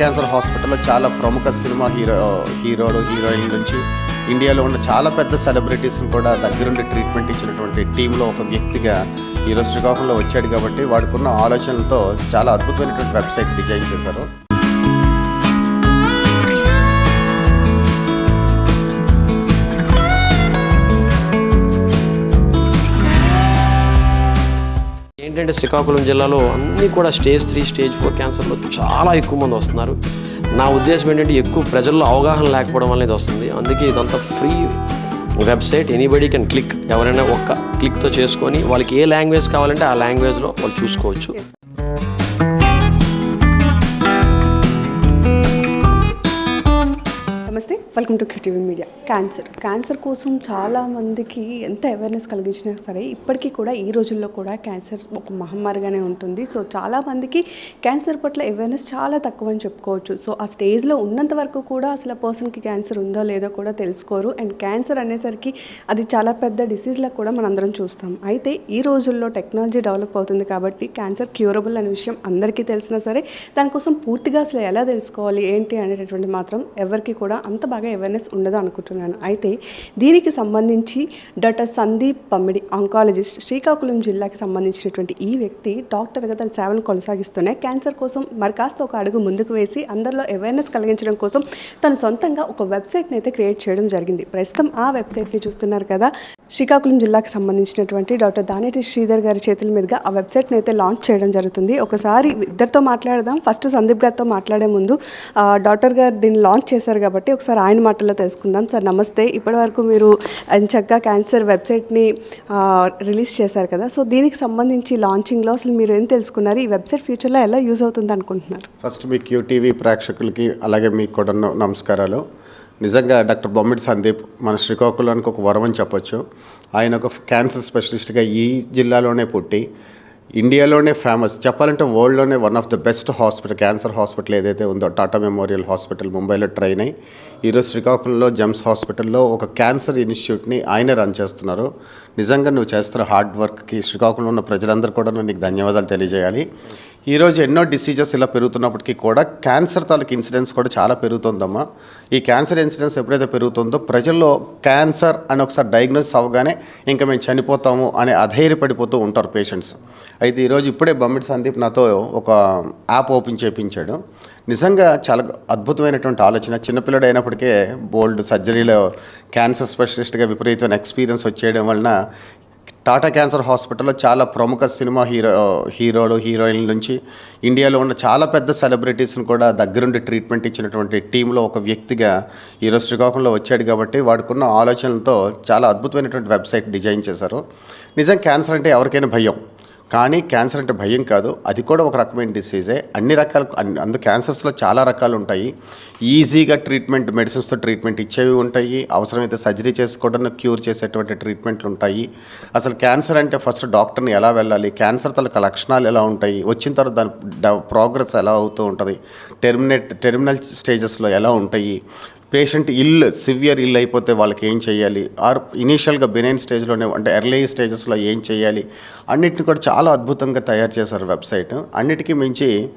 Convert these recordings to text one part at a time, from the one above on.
Cancer హాస్పిటల్లో చాలా ప్రముఖ సినిమా హీరో హీరోలు హీరోయిన్ నుంచి ఇండియాలో ఉన్న చాలా పెద్ద సెలబ్రిటీస్ని కూడా దగ్గరుండి ట్రీట్మెంట్ ఇచ్చినటువంటి టీంలో ఒక వ్యక్తిగా ఈరోజు శ్రీకాకుళంలో వచ్చాడు కాబట్టి వాడుకున్న ఆలోచనలతో చాలా అద్భుతమైనటువంటి వెబ్సైట్ డిజైన్ చేశారు. ఏంటంటే శ్రీకాకుళం జిల్లాలో అన్నీ కూడా స్టేజ్ త్రీ స్టేజ్ ఫోర్ క్యాన్సర్లో చాలా ఎక్కువ మంది వస్తున్నారు. నా ఉద్దేశం ఏంటంటే ఎక్కువ ప్రజల్లో అవగాహన లేకపోవడం వల్ల ఇది వస్తుంది. అందుకే ఇదంతా free website. Anybody can click ఎవరైనా ఒక్క క్లిక్తో చేసుకొని వాళ్ళకి ఏ లాంగ్వేజ్ కావాలంటే ఆ లాంగ్వేజ్లో వాళ్ళు చూసుకోవచ్చు. Welcome to QTV media cancer cancer కోసం చాలామందికి ఎంత అవేర్నెస్ కలిగించినా సరే ఇప్పటికీ కూడా ఈ రోజుల్లో కూడా క్యాన్సర్ ఒక మహమ్మారిగానే ఉంటుంది. సో చాలామందికి క్యాన్సర్ పట్ల అవేర్నెస్ చాలా తక్కువ అని చెప్పుకోవచ్చు. సో ఆ స్టేజ్లో ఉన్నంత వరకు కూడా అసలు పర్సన్కి క్యాన్సర్ ఉందో లేదో కూడా తెలుసుకోరు. అండ్ క్యాన్సర్ అనేసరికి అది చాలా పెద్ద డిసీజ్లా కూడా మనందరం చూస్తాం. అయితే ఈ రోజుల్లో టెక్నాలజీ డెవలప్ అవుతుంది కాబట్టి క్యాన్సర్ క్యూరబుల్ అనే విషయం అందరికీ తెలిసినా సరే దానికోసం పూర్తిగా అసలు ఎలా తెలుసుకోవాలి ఏంటి అనేటటువంటి మాత్రం ఎవరికి కూడా అంత బాగా అవేర్నెస్ ఉండదు అనుకుంటున్నాను. అయితే దీనికి సంబంధించి డాక్టర్ సందీప్ పమ్మిడి ఆంకాలజిస్ట్ శ్రీకాకుళం జిల్లాకి సంబంధించినటువంటి ఈ వ్యక్తి డాక్టర్గా తన సేవను కొనసాగిస్తూనే క్యాన్సర్ కోసం మరి కాస్త ఒక అడుగు ముందుకు వేసి అందరిలో అవేర్నెస్ కలిగించడం కోసం తను సొంతంగా ఒక వెబ్సైట్ని అయితే క్రియేట్ చేయడం జరిగింది. ప్రస్తుతం ఆ వెబ్సైట్ని చూస్తున్నారు కదా. శ్రీకాకుళం జిల్లాకు సంబంధించినటువంటి డాక్టర్ దానేటి శ్రీధర్ గారి చేతుల మీదుగా ఆ వెబ్సైట్ని అయితే లాంచ్ చేయడం జరుగుతుంది. ఒకసారి ఇద్దరితో మాట్లాడదాం. ఫస్ట్ సందీప్ గారితో మాట్లాడే ముందు డాక్టర్ గారు దీన్ని లాంచ్ చేశారు కాబట్టి ఒకసారి ఆయన మాటల్లో తెలుసుకుందాం. సార్ నమస్తే. ఇప్పటివరకు మీరు చక్కగా క్యాన్సర్ వెబ్సైట్ని రిలీజ్ చేశారు కదా. సో దీనికి సంబంధించి లాంచింగ్లో అసలు మీరు ఏం తెలుసుకున్నారు? ఈ వెబ్సైట్ ఫ్యూచర్లో ఎలా యూజ్ అవుతుంది అనుకుంటున్నారు? ఫస్ట్ మీ క్యూటీవీ ప్రేక్షకులకి అలాగే మీకు కూడా నమస్కారాలు. నిజంగా డాక్టర్ బొమ్మిడి సందీప్ మన శ్రీకాకుళానికి ఒక వరం అని చెప్పొచ్చు. ఆయన ఒక క్యాన్సర్ స్పెషలిస్ట్గా ఈ జిల్లాలోనే పుట్టి ఇండియాలోనే ఫేమస్ చెప్పాలంటే వరల్డ్లోనే one of the best hospital cancer hospital ఏదైతే ఉందో టాటా మెమోరియల్ హాస్పిటల్ ముంబైలో ట్రైన్ అయ్యి ఈరోజు శ్రీకాకుళంలో జెమ్స్ హాస్పిటల్లో ఒక క్యాన్సర్ ఇన్స్టిట్యూట్ని ఆయన రన్ చేస్తున్నారు. నిజంగా నువ్వు చేస్తున్న హార్డ్ వర్క్కి శ్రీకాకుళంలో ఉన్న ప్రజలందరూ కూడా నీకు ధన్యవాదాలు తెలియజేయాలి. ఈరోజు ఎన్నో డిసీజెస్ ఇలా పెరుగుతున్నప్పటికీ కూడా క్యాన్సర్ తాలూకు ఇన్సిడెన్స్ కూడా చాలా పెరుగుతుందమ్మా. ఈ క్యాన్సర్ ఇన్సిడెన్స్ ఎప్పుడైతే పెరుగుతుందో ప్రజల్లో క్యాన్సర్ అని ఒకసారి డయాగ్నోస్ అవ్వగానే ఇంకా మేము చనిపోతాము అని అధైర్యపడిపోతూ ఉంటారు పేషెంట్స్ అయితే ఈరోజు ఇప్పుడే బొమ్మిడి సందీప్ నాతో ఒక యాప్ ఓపెన్ చేయించాడు నిజంగా చాలా అద్భుతమైనటువంటి ఆలోచన. చిన్నపిల్లడు అయినప్పటికే బోల్డ్ సర్జరీలో క్యాన్సర్ స్పెషలిస్ట్గా విపరీతమైన ఎక్స్పీరియన్స్ వచ్చేయడం వలన టాటా క్యాన్సర్ హాస్పిటల్లో చాలా ప్రముఖ సినిమా హీరో హీరోలు హీరోయిన్ల నుంచి ఇండియాలో ఉన్న చాలా పెద్ద సెలబ్రిటీస్ని కూడా దగ్గరుండి ట్రీట్మెంట్ ఇచ్చినటువంటి టీంలో ఒక వ్యక్తిగా ఈరోజు శ్రీకాకుళంలో వచ్చాడు కాబట్టి వాడుకున్న ఆలోచనలతో చాలా అద్భుతమైనటువంటి వెబ్సైట్ డిజైన్ చేశారు. నిజం క్యాన్సర్ అంటే ఎవరికైనా భయం. కానీ క్యాన్సర్ అంటే భయం కాదు. అది కూడా ఒక రకమైన డిసీజే అన్ని రకాల అందు క్యాన్సర్స్లో చాలా రకాలు ఉంటాయి. ఈజీగా ట్రీట్మెంట్ మెడిసిన్స్తో ట్రీట్మెంట్ ఇచ్చేవి ఉంటాయి. అవసరమైతే సర్జరీ చేసుకోవడం క్యూర్ చేసేటువంటి ట్రీట్మెంట్లు ఉంటాయి. అసలు క్యాన్సర్ అంటే ఫస్ట్ డాక్టర్ని ఎలా వెళ్ళాలి? క్యాన్సర్ తలక లక్షణాలు ఎలా ఉంటాయి? వచ్చిన తర్వాత దాని ప్రోగ్రెస్ ఎలా అవుతూ ఉంటుంది? టెర్మినేట్ టెర్మినల్ స్టేజెస్లో ఎలా ఉంటాయి? పేషెంట్ ఇల్ సివియర్ ఇల్ అయిపోతే వాళ్ళకి ఏం చేయాలి? ఆర్ ఇనీషియల్గా బెనైన్ స్టేజ్లోనే అంటే ఎర్లీ స్టేజెస్లో ఏం చేయాలి? అన్నిటిని కూడా చాలా అద్భుతంగా తయారు చేశారు వెబ్సైట్. అన్నిటికీ మించి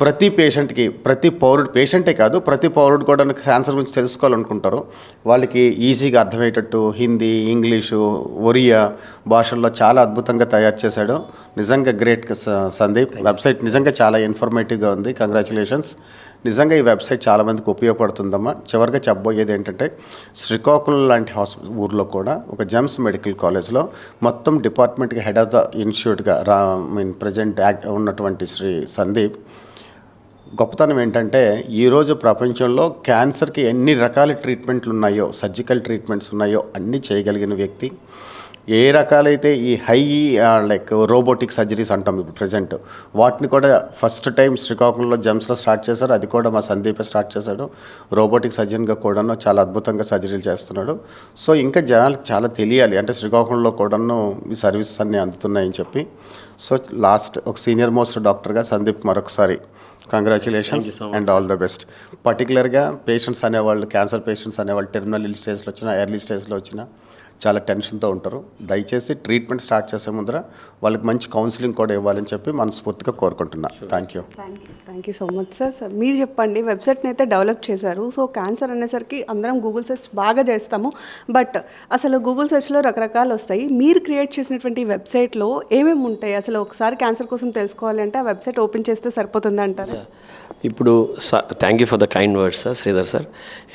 ప్రతి పేషెంట్కి ప్రతి పౌరుడు పేషెంటే కాదు ప్రతి పౌరుడు కూడా క్యాన్సర్ గురించి తెలుసుకోవాలనుకుంటారు. వాళ్ళకి ఈజీగా అర్థమయ్యేటట్టు హిందీ ఇంగ్లీషు ఒరియా భాషల్లో చాలా అద్భుతంగా తయారు చేశాడు. నిజంగా గ్రేట్ సందీప్. వెబ్సైట్ నిజంగా చాలా ఇన్ఫర్మేటివ్గా ఉంది. కంగ్రాచులేషన్స్. నిజంగా ఈ వెబ్సైట్ చాలా మందికి ఉపయోగపడుతుందమ్మా. చివరిగా చెప్పబోయేది ఏంటంటే శ్రీకాకుళం లాంటి హాస్పిటల్ ఊర్లో కూడా ఒక జెమ్స్ మెడికల్ కాలేజ్లో మొత్తం డిపార్ట్మెంట్కి హెడ్ ఆఫ్ ద ఇన్స్టిట్యూట్గా రా మీన్ ప్రజెంట్ ఉన్నటువంటి శ్రీ సందీప్ గొప్పతనం ఏంటంటే ఈరోజు ప్రపంచంలో క్యాన్సర్కి ఎన్ని రకాల ట్రీట్మెంట్లు ఉన్నాయో సర్జికల్ ట్రీట్మెంట్స్ ఉన్నాయో అన్నీ చేయగలిగిన వ్యక్తి. ఏ రకాలైతే ఈ హై లైక్ రోబోటిక్ సర్జరీస్ అంటాం ఇప్పుడు ప్రజెంట్ వాటిని కూడా ఫస్ట్ టైం శ్రీకాకుళంలో జెమ్స్లో స్టార్ట్ చేశారు. అది కూడా మా సందీపే స్టార్ట్ చేశాడు. రోబోటిక్ సర్జన్గా కూడాను చాలా అద్భుతంగా సర్జరీలు చేస్తున్నాడు. సో ఇంకా జనాలకు చాలా తెలియాలి. అంటే శ్రీకాకుళంలో కూడాను ఈ సర్వీసెస్ అన్నీ అందుతున్నాయని చెప్పి. సో లాస్ట్ ఒక సీనియర్ మోస్ట్ డాక్టర్గా సందీప్ మరొకసారి congratulations and all the best పర్టికులర్గా పేషెంట్స్ అనేవాళ్ళు క్యాన్సర్ పేషెంట్స్ అనేవాళ్ళు టెర్మినల్ స్టేజ్లో వచ్చిన ఎర్లీ స్టేజ్లో వచ్చిన చాలా టెన్షన్తో ఉంటారు. దయచేసి ట్రీట్మెంట్ స్టార్ట్ చేసే ముందర వాళ్ళకి మంచి కౌన్సిలింగ్ కూడా ఇవ్వాలని చెప్పి మనస్ఫూర్తిగా కోరుకుంటున్నా. Thank you thank you thank you so much sir sir మీరు చెప్పండి వెబ్సైట్ని అయితే డెవలప్ చేశారు. సో క్యాన్సర్ అనేసరికి అందరం గూగుల్ సెర్చ్ బాగా చేస్తాము. బట్ అసలు గూగుల్ సెర్చ్లో రకరకాలు వస్తాయి. మీరు క్రియేట్ చేసినటువంటి వెబ్సైట్లో ఏమేమి ఉంటాయి? అసలు ఒకసారి క్యాన్సర్ కోసం తెలుసుకోవాలంటే ఆ వెబ్సైట్ ఓపెన్ చేస్తే సరిపోతుంది అంటారా? ఇప్పుడు thank you for the kind words sir Sridhar sir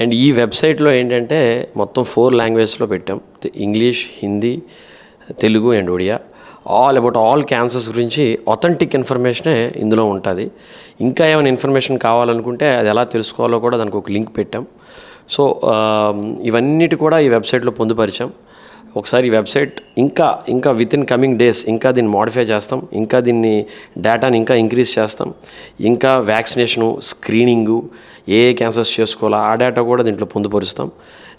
and ఈ వెబ్సైట్లో ఏంటంటే మొత్తం ఫోర్ లాంగ్వేజ్లో పెట్టాం. English Hindi Telugu and Odia all about all cancers గురించి అథెంటిక్ ఇన్ఫర్మేషనే ఇందులో ఉంటుంది. ఇంకా ఏమైనా ఇన్ఫర్మేషన్ కావాలనుకుంటే అది ఎలా తెలుసుకోవాలో కూడా దానికి ఒక లింక్ పెట్టాం. సో ఇవన్నిటి కూడా ఈ వెబ్సైట్లో పొందుపరిచాం. ఒకసారి ఈ వెబ్సైట్ ఇంకా ఇంకా విత్ ఇన్ కమింగ్ డేస్ ఇంకా దీన్ని మోడిఫై చేస్తాం. ఇంకా దీన్ని డేటాని ఇంకా ఇంక్రీజ్ చేస్తాం. ఇంకా వ్యాక్సినేషను స్క్రీనింగు ఏ ఏ క్యాన్సర్స్ చేసుకోవాలో ఆ డేటా కూడా దీంట్లో పొందుపరుస్తాం.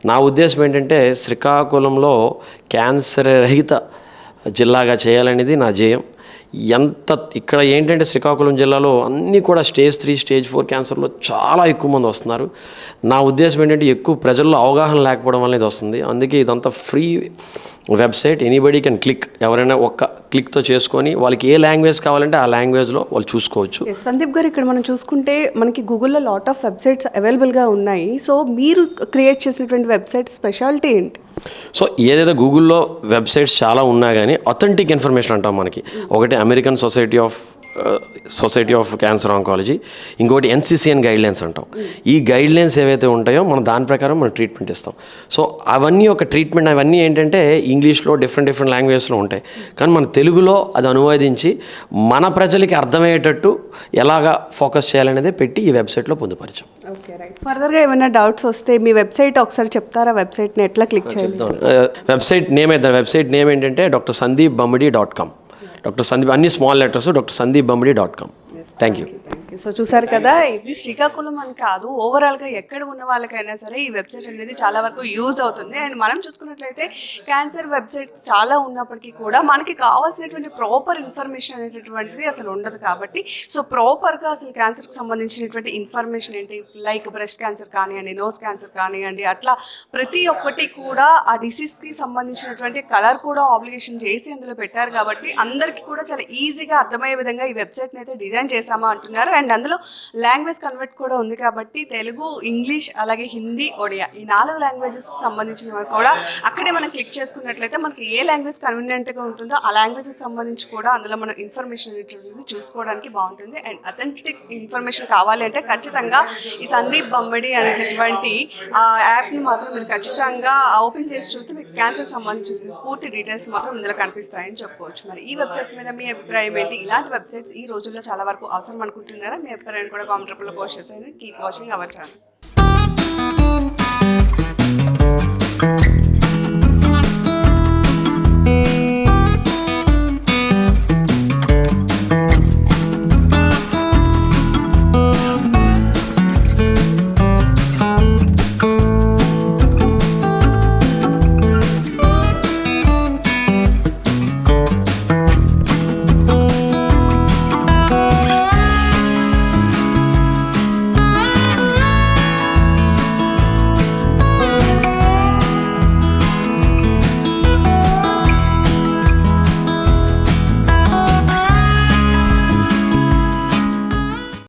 నా ఉద్దేశం ఏంటంటే శ్రీకాకుళంలో క్యాన్సర్ రహిత జిల్లాగా చేయాలనేది నా ధ్యేయం. ఎంత ఇక్కడ ఏంటంటే శ్రీకాకుళం జిల్లాలో అన్నీ కూడా స్టేజ్ త్రీ స్టేజ్ ఫోర్ క్యాన్సర్లో చాలా ఎక్కువ మంది వస్తున్నారు. నా ఉద్దేశం ఏంటంటే ఎక్కువ ప్రజల్లో అవగాహన లేకపోవడం అనేది వస్తుంది. అందుకే ఇదంతా free website. Anybody can click ఎవరైనా ఒక్క క్లిక్తో చేసుకొని వాళ్ళకి ఏ లాంగ్వేజ్ కావాలంటే ఆ లాంగ్వేజ్లో వాళ్ళు చూసుకోవచ్చు. సందీప్ గారు ఇక్కడ మనం చూసుకుంటే మనకి గూగుల్లో లాట్ ఆఫ్ వెబ్సైట్స్ అవైలబుల్గా ఉన్నాయి. సో మీరు క్రియేట్ చేసినటువంటి వెబ్సైట్ స్పెషాలిటీ ఏంటి? సో ఏదైతే గూగుల్లో వెబ్సైట్స్ చాలా ఉన్నా కానీ అథెంటిక్ ఇన్ఫర్మేషన్ అంటాం మనకి. ఒకటి American society of society of cancer oncology ఇంకోటి ఎన్సీసీఎన్ గైడ్ లైన్స్ అంటాం. ఈ గైడ్ లైన్స్ ఏవైతే ఉంటాయో మనం దాని ప్రకారం మనం ట్రీట్మెంట్ ఇస్తాం సో అవన్నీ ఒక ట్రీట్మెంట్ అవన్నీ ఏంటంటే ఇంగ్లీష్లో డిఫరెంట్ డిఫరెంట్ లాంగ్వేజ్లో ఉంటాయి. కానీ మన తెలుగులో అది అనువాదించి మన ప్రజలకి అర్థమయ్యేటట్టు ఎలాగా ఫోకస్ చేయాలనేది పెట్టి ఈ వెబ్సైట్లో పొందుపరిచాం. Okay right. ఫర్దర్గా ఏమైనా డౌట్స్ వస్తే మీ వెబ్సైట్ ఒకసారి చెప్తారా? వెబ్సైట్ని ఎట్లా క్లిక్ చేయాలి? వెబ్సైట్ నేమ్ అయితే వెబ్సైట్ నేమ్ ఏంటంటే doctor Sandeep Bammadi dot com. Doctor Sandeep అన్ని small letters doctor Sandeep Bambadi dot com. Thank you thank you so చూసారు కదా ఇది శ్రీకాకుళం అని కాదు. ఓవరాల్గా ఎక్కడ ఉన్న వాళ్ళకైనా సరే ఈ వెబ్సైట్ అనేది చాలా వరకు యూజ్ అవుతుంది. అండ్ మనం చూసుకున్నట్లయితే క్యాన్సర్ వెబ్సైట్స్ చాలా ఉన్నప్పటికీ కూడా మనకి కావాల్సినటువంటి ప్రాపర్ ఇన్ఫర్మేషన్ అనేటటువంటిది అసలు ఉండదు కాబట్టి సో ప్రాపర్గా అసలు క్యాన్సర్కి సంబంధించినటువంటి ఇన్ఫర్మేషన్ ఏంటి? లైక్ బ్రెస్ట్ క్యాన్సర్ కానివ్వండి నోస్ క్యాన్సర్ కానివ్వండి అట్లా ప్రతి ఒక్కటి కూడా ఆ డిసీజ్కి సంబంధించినటువంటి కలర్ కూడా ఆబ్లిగేషన్ చేసి అందులో పెట్టారు కాబట్టి అందరికీ కూడా చాలా ఈజీగా అర్థమయ్యే విధంగా ఈ వెబ్సైట్ని అయితే డిజైన్ చేసామా అంటున్నారు. అండ్ అందులో లాంగ్వేజ్ కన్వర్ట్ కూడా ఉంది కాబట్టి తెలుగు ఇంగ్లీష్ అలాగే హిందీ ఒడియా ఈ నాలుగు లాంగ్వేజెస్కి సంబంధించినవి కూడా అక్కడే మనం క్లిక్ చేసుకున్నట్లయితే మనకి ఏ లాంగ్వేజ్ కన్వీనియంట్గా ఉంటుందో ఆ లాంగ్వేజ్కి సంబంధించి కూడా అందులో మనం ఇన్ఫర్మేషన్ ఉంటుంది. చూసుకోవడానికి బాగుంటుంది. అండ్ అథెంటిక్ ఇన్ఫర్మేషన్ కావాలి అంటే ఖచ్చితంగా ఈ సందీప్ బొమ్మడి అనేటటువంటి ఆ యాప్ని మాత్రం మీరు ఖచ్చితంగా ఓపెన్ చేసి చూస్తే మీకు క్యాన్సర్కి సంబంధించిన పూర్తి డీటెయిల్స్ మాత్రం ఇందులో కనిపిస్తాయని చెప్పుకోవచ్చు. మరి ఈ వెబ్సైట్ మీద మీ అభిప్రాయం ఏంటి? ఇలాంటి వెబ్సైట్స్ ఈ రోజుల్లో చాలా వరకు అవసరం అనుకుంటున్నారా? మీ అభిప్రాయం కూడా కామెంట్ రూపంలో పోస్ట్ చేసేయండి. Keep watching our channel.